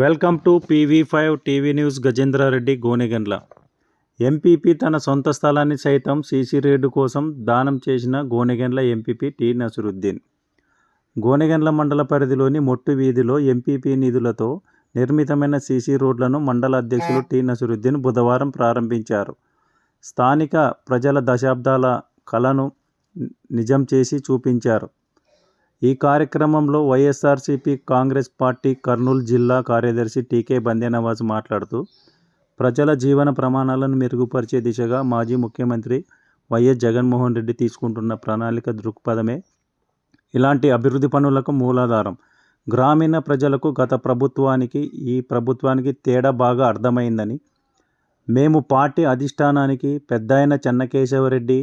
Welcome to PV five TV news Gajendra Reddy Gonegandla. MPP తన సొంత స్థలాన్ని సైతం సీసీ రోడ్డు కోసం దానం చేసిన గోనెగండ్ల ఎంపీపీ టి నసరుద్దీన్. గోనెగండ్ల మండల పరిధిలోని మొట్టు వీధిలో ఎంపీపీ నిధులతో నిర్మితమైన సీసీ రోడ్లను మండల అధ్యక్షులు టి నసరుద్దీన్ బుధవారం ప్రారంభించారు. స్థానిక ప్రజల దశాబ్దాల కళను నిజం చేసి చూపించారు. ఈ కార్యక్రమంలో వైఎస్ఆర్సీపీ కాంగ్రెస్ పార్టీ కర్నూలు జిల్లా కార్యదర్శి టీకే బందేనవాజ్ మాట్లాడుతూ ప్రజల జీవన ప్రమాణాలను మెరుగుపరిచే దిశగా మాజీ ముఖ్యమంత్రి వైఎస్ జగన్మోహన్ రెడ్డి తీసుకుంటున్న ప్రణాళిక దృక్పథమే ఇలాంటి అభివృద్ధి పనులకు మూలాధారం. గ్రామీణ ప్రజలకు గత ప్రభుత్వానికి ఈ ప్రభుత్వానికి తేడా బాగా అర్థమైందని మేము పార్టీ అధిష్టానానికి పెద్దాయన చెన్నకేశవరెడ్డి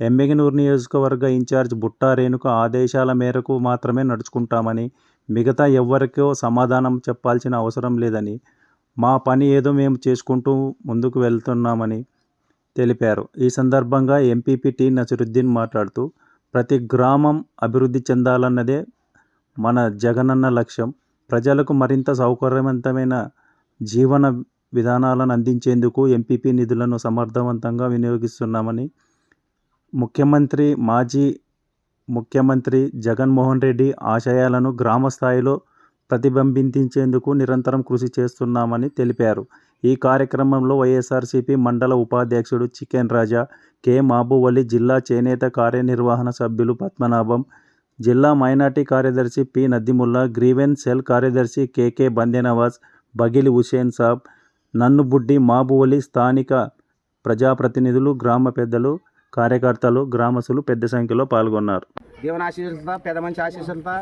ఎమ్మిగనూరు నియోజకవర్గ ఇన్ఛార్జ్ బుట్టా రేణుక ఆదేశాల మేరకు మాత్రమే నడుచుకుంటామని మిగతా ఎవ్వరికో సమాధానం చెప్పాల్సిన అవసరం లేదని మా పని ఏదో మేము చేసుకుంటూ ముందుకు వెళ్తున్నామని తెలిపారు. ఈ సందర్భంగా ఎంపీపీ టీ నసరుద్దీన్ మాట్లాడుతూ ప్రతి గ్రామం అభివృద్ధి చెందాలన్నదే మన జగనన్న లక్ష్యం. ప్రజలకు మరింత సౌకర్యవంతమైన జీవన విధానాలను అందించేందుకు ఎంపీపీ నిధులను సమర్థవంతంగా వినియోగిస్తున్నామని ముఖ్యమంత్రి మాజీ ముఖ్యమంత్రి జగన్మోహన్ రెడ్డి ఆశయాలను గ్రామ స్థాయిలో ప్రతిబింబించేందుకు నిరంతరం కృషి చేస్తున్నామని తెలిపారు. ఈ కార్యక్రమంలో వైఎస్ఆర్సీపీ మండల ఉపాధ్యక్షుడు చికెన్ రాజా కె. మహబూబ్ జిల్లా చేనేత కార్యనిర్వహణ సభ్యులు పద్మనాభం జిల్లా మైనార్టీ కార్యదర్శి పి. నద్దిముల్లా గ్రీవెన్ సెల్ కార్యదర్శి కెకే బందెనవాజ్ బగిలి హుసేన్ సాబ్ నన్నుబుడ్డి మాబువలి స్థానిక ప్రజాప్రతినిధులు గ్రామ పెద్దలు కార్యకర్తలు గ్రామస్తులు పెద్ద సంఖ్యలో పాల్గొన్నారు. దేవుని ఆశీస్సులతో పెద్ద మంచి ఆశీస్సులతో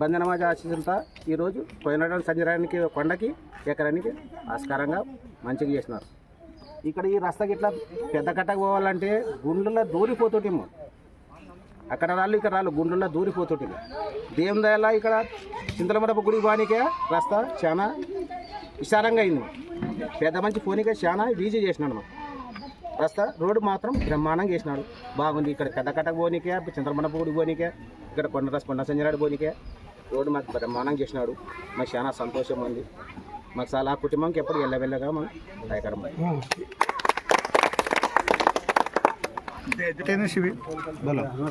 బంధనమాజ ఆశీస్సులతో ఈరోజు పోయినటువంటి సంజరానికి కొండకి ఎకరానికి ఆస్కారంగా మంచిగా చేసినారు. ఇక్కడ ఈ రస్తకి ఇట్లా పెద్ద కట్టకు పోవాలంటే గుండెల్లో దూరిపోతుంటేమో. అక్కడ రాళ్ళు ఇక్కడ రాళ్ళు గుండెల్లో దూరిపోతుంటే దేవుని దయలా ఇక్కడ చింతలమడప గుడి బానికే రస్తా చాలా విశాలంగా అయింది. పెద్ద మంచి ఫోనికే చాలా ఈజీ చేసినాడు మాకు. రస్తా రోడ్డు మాత్రం బ్రహ్మాండంగా చేసినాడు బాగుంది. ఇక్కడ పెద్ద కట్టకు పోనికే చంద్రమణపూడి పోనికే ఇక్కడ కొండరాజు కొండ సంజనాడు పోనీకే రోడ్డు మాకు బ్రహ్మాండంగా చేసినాడు మాకు చాలా సంతోషం ఉంది. మాకు చాలా కుటుంబంకి ఎప్పుడు వెళ్ళవెళ్ళగా మనం భయకరం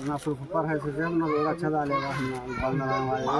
నా సూపర్ హై నాకు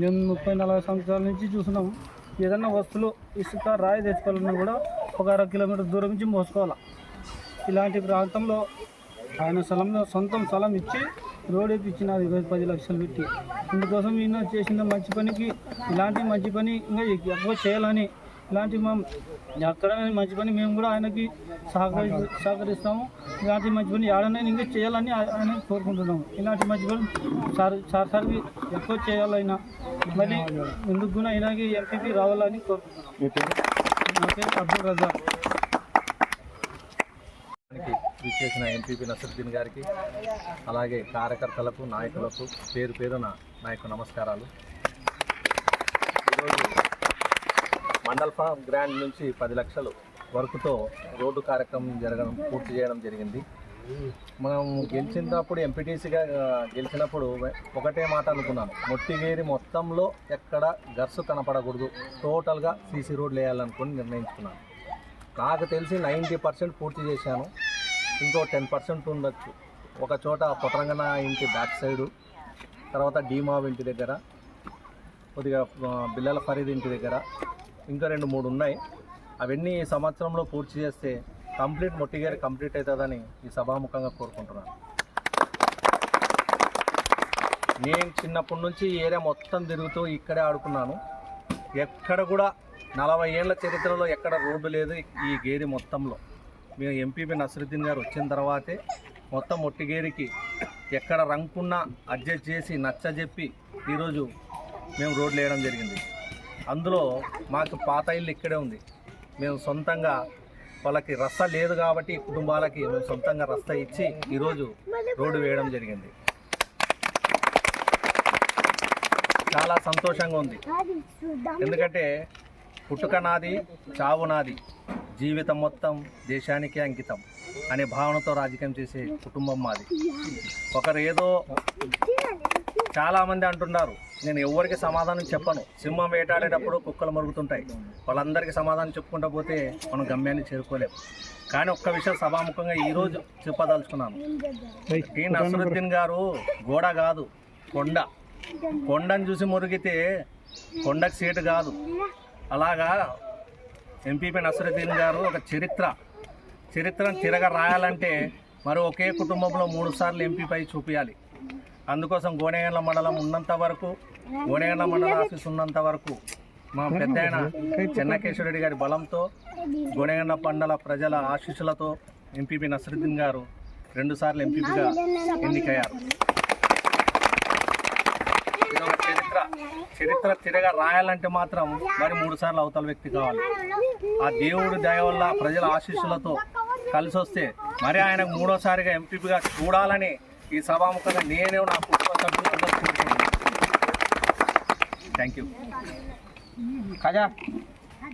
మేము ముప్పై నలభై సంవత్సరాల నుంచి చూస్తున్నాం ఏదన్నా వస్తువులు ఇసుక రాయి తెచ్చుకోవాలన్నా కూడా ఒక అర కిలోమీటర్ దూరం నుంచి మోసుకోవాలి. ఇలాంటి ప్రాంతంలో ఆయన స్థలంలో సొంతం స్థలం ఇచ్చి రోడ్ వేయించినారు ఇరవై పది లక్షలు పెట్టి. ఇందుకోసం ఈయన చేసిన మంచి పనికి ఇలాంటి మంచి పని ఇంకా ఎక్కువ చేయాలని ఇలాంటి మేము ఎక్కడ మంచి పని మేము కూడా ఆయనకి సహకరి సహకరిస్తాము. ఇలాంటి మంచి పని ఏడనైనా ఇంకా చేయాలని ఆయన కోరుకుంటున్నాము. ఇలాంటి మంచి పని సార్ సార్ సార్కి ఎక్కువ చేయాలైనా మళ్ళీ ఎందుకు కూడా ఆయనకి ఎంపీపీ రావాలని కోరుకుంటున్నాం నా పేరు అబ్దుల్ విచ్చేసిన ఎంపీపీ నసరుద్దీన్ గారికి అలాగే కార్యకర్తలకు నాయకులకు పేరు పేరున నా యొక్క నమస్కారాలు ఈరోజు మండల్ ఫామ్ గ్రాండ్ నుంచి పది లక్షలు వరకుతో రోడ్డు కార్యక్రమం జరగడం పూర్తి చేయడం జరిగింది. మనం గెలిచినప్పుడు ఎంపీటీసీగా గెలిచినప్పుడు ఒకటే మాట అనుకున్నాను. మొట్టిగేరి మొత్తంలో ఎక్కడ గర్సు కనపడకూడదు. టోటల్గా సీసీ రోడ్లు వేయాలనుకుని నిర్ణయించుకున్నాను. నాకు తెలిసి నైంటీ పర్సెంట్ పూర్తి చేశాను. ఇంకో టెన్ పర్సెంట్ ఉండొచ్చు. ఒక చోట పొతరంగణ ఇంటి బ్యాక్ సైడు తర్వాత డీమావ్ ఇంటి దగ్గర కొద్దిగా బిల్లల ఫరీద్ ఇంటి దగ్గర ఇంకా రెండు మూడు ఉన్నాయి. అవన్నీ సంవత్సరంలో పూర్తి చేస్తే కంప్లీట్ మొట్టిగారి కంప్లీట్ అవుతుందని ఈ సభాముఖంగా కోరుకుంటున్నాను. నేను చిన్నప్పటి నుంచి ఏరియా మొత్తం తిరుగుతూ ఇక్కడే ఆడుకున్నాను. ఎక్కడ కూడా నలభై ఏళ్ళ చరిత్రలో ఎక్కడ రోడ్డు లేదు ఈ గేరి మొత్తంలో. మేము ఎంపీపీ నసరుద్దీన్ గారు వచ్చిన తర్వాతే మొత్తం ఒట్టిగేరికి ఎక్కడ రంకున్నా అడ్జస్ట్ చేసి నచ్చజెప్పి ఈరోజు మేము రోడ్లు వేయడం జరిగింది. అందులో మాకు పాత ఇల్లు ఇక్కడే ఉంది. మేము సొంతంగా వాళ్ళకి రస్తా లేదు కాబట్టి కుటుంబాలకి మేము సొంతంగా రస్తా ఇచ్చి ఈరోజు రోడ్డు వేయడం జరిగింది. చాలా సంతోషంగా ఉంది. ఎందుకంటే పుట్టుక నాది చావు నాది జీవితం మొత్తం దేశానికి అంకితం అనే భావనతో రాజకీయం చేసే కుటుంబం మాది. ఒకరు ఏదో చాలామంది అంటున్నారు నేను ఎవరికి సమాధానం చెప్పను. సింహం వేటాడేటప్పుడు కుక్కలు మరుగుతుంటాయి. వాళ్ళందరికీ సమాధానం చెప్పుకుంటా పోతే మనం గమ్యాన్ని చేరుకోలేం. కానీ ఒక్క విషయం సభాముఖంగా ఈరోజు చెప్పదలుచుకున్నాను. ఈ నసరుద్దీన్ గారు గోడ కాదు కొండ. కొండను చూసి మురిగితే కొండకు సీటు కాదు. అలాగా ఎంపీపీ నసరుద్దీన్ గారు ఒక చరిత్ర. చరిత్రను తిరగ రాయాలంటే మరి ఒకే కుటుంబంలో మూడు సార్లు ఎంపీపై చూపించాలి అందుకోసం గోనెగండ్ల మండలం ఉన్నంత వరకు గోనెగండ్ల మండల ఆఫీస్ ఉన్నంత వరకు మా పెద్ద ఆయన చెన్నకేశ్వరరెడ్డి గారి బలంతో గోనెగండ్ల మండల ప్రజల ఆశీస్సులతో ఎంపీపీ నసరుద్దీన్ గారు రెండుసార్లు ఎంపీపీగా ఎన్నికయ్యారు. ఇది ఒక చరిత్ర చరిత్ర తిరగా రాయాలంటే మాత్రం మరి మూడు సార్లు అవతల వ్యక్తి కావాలి. ఆ దేవుడి దయ వల్ల ప్రజల ఆశీస్సులతో కలిసి వస్తే మరి ఆయనకు మూడోసారిగా ఎంపీపీగా చూడాలని ఈ సభాముఖంగా నేనే నా కుటుంబ సభ్యులు థ్యాంక్ యూ ఖజా